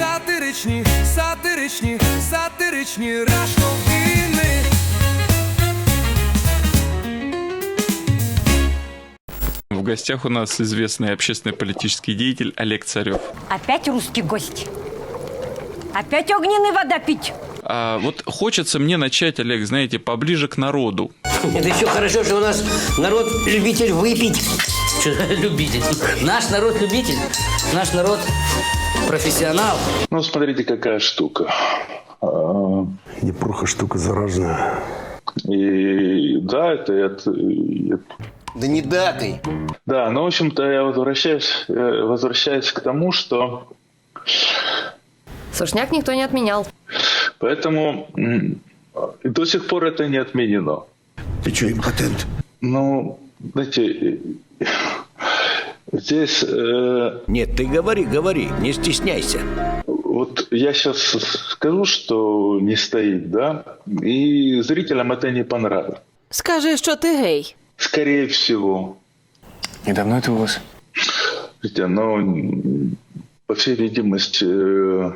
сатиричні, сатиричні, сатиричні рашковини. В гостях у нас известный общественный политический деятель Олег Царев. Опять русский гость. Опять огненная вода пить. А вот хочется мне начать, Олег, знаете, поближе к народу. Это еще хорошо, что у нас народ любитель выпить. Что, любитель. Наш народ любитель. Наш народ профессионал. Ну, смотрите, какая штука. А, Неплохо штука заразная. И да, это, это- это- Да не дакой. да, но в общем-то я возвращаюсь, э, возвращаюсь к тому, что Сушняк никто не отменял. поэтому до сих пор это не отменено. Ты что, импотент? Ну, знаете, здесь э, Нет, ты говори, говори, не стесняйся. вот я сейчас скажу, что не стоит, да, и зрителям это не понравится. Скажи, що ти гей. Скорее всего. И давно это у вас? Слушайте, ну, по всей видимости, э,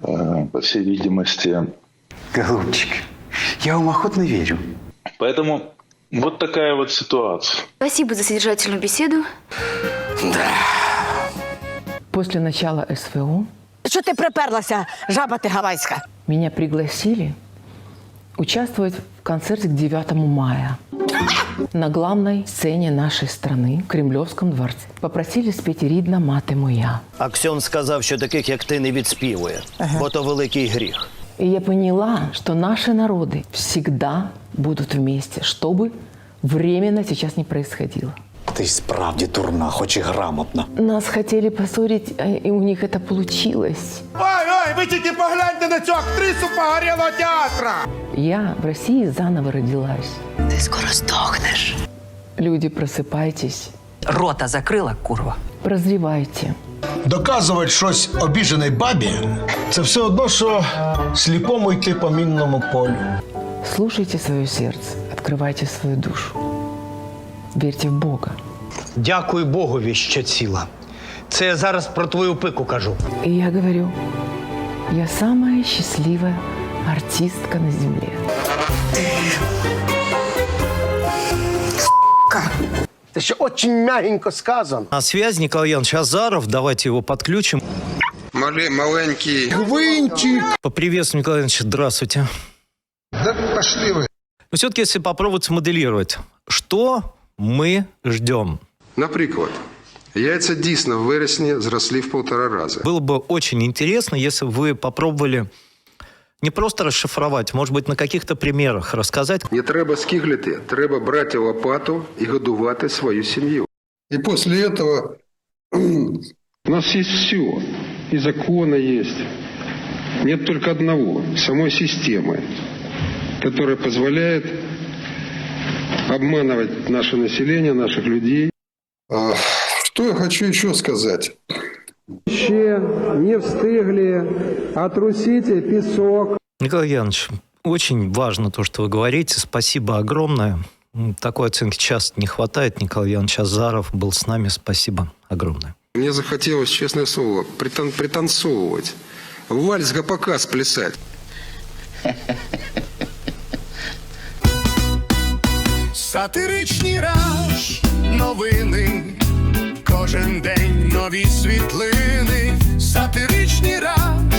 э, по всей видимости. Голубчик, я вам охотно верю. Поэтому вот такая вот ситуация. Спасибо за содержательную беседу. После начала СВО Що ти приперлася, жаба ти гавайська? меня пригласили участвовать в концерте к 9 мая на главной сцене нашей страны, в Кремлевском дворце. Попросили спеть «Рідна мати моя». Аксьон сказав, що таких, як ти, не відспівує, бо то великий гріх. И я поняла, что наши народы всегда будут вместе, что бы временно сейчас не происходило. Ти справді дурна, хоч і грамотна. Нас хотели поссорить, э, и у них это получилось. Ой, ой, ви тільки погляньте на цю актрису погорілого театра! Я в России заново родилась. Ти скоро здохнеш. Люди, просыпайтесь, Рота закрыла, курва. прозревайте. Доказувати щось обіженій бабі це все одно, що сліпому йти по мінному полю. Слушайте свое сердце, открывайте свою душу. Верьте в Бога. Дякую Богові, що ціла. Це я зараз про твою пику кажу. И я говорю, я самая счастливая артистка на земле. Це ще дуже м'ягенько сказано. На связь Николай Янович Азаров. Давайте его подключим. Маленький. Гвинтик. Поприветствую, Николай Иванович, здравствуйте. Да пошли ви. Но все-таки, если попробовать смоделировать, что мы ждем? Наприклад, яйця дійсно в вересні зросли в полтора рази. Было бы очень интересно, если бы вы попробовали не просто расшифровать, может быть, на каких-то примерах рассказать. Не треба скиглити, треба брати лопату і годувати свою сім'ю. І після цього У нас есть все. И законы есть. Нет только одного – самой системы, которая позволяет обманывать наше население, наших людей. Що я хочу ще сказати? Ще не встигли, отрусите пісок. Николай Янович, очень важно то, что вы говорите. Спасибо огромное. Такой оценки часто не хватает. Николай Янович Азаров был с нами. Спасибо огромное. Мне захотелось, честное слово, притан- пританцовывать. Вальс гопака сплясать. Сатиричні раш, новини, кожен день нові світлини, сатиричні ради.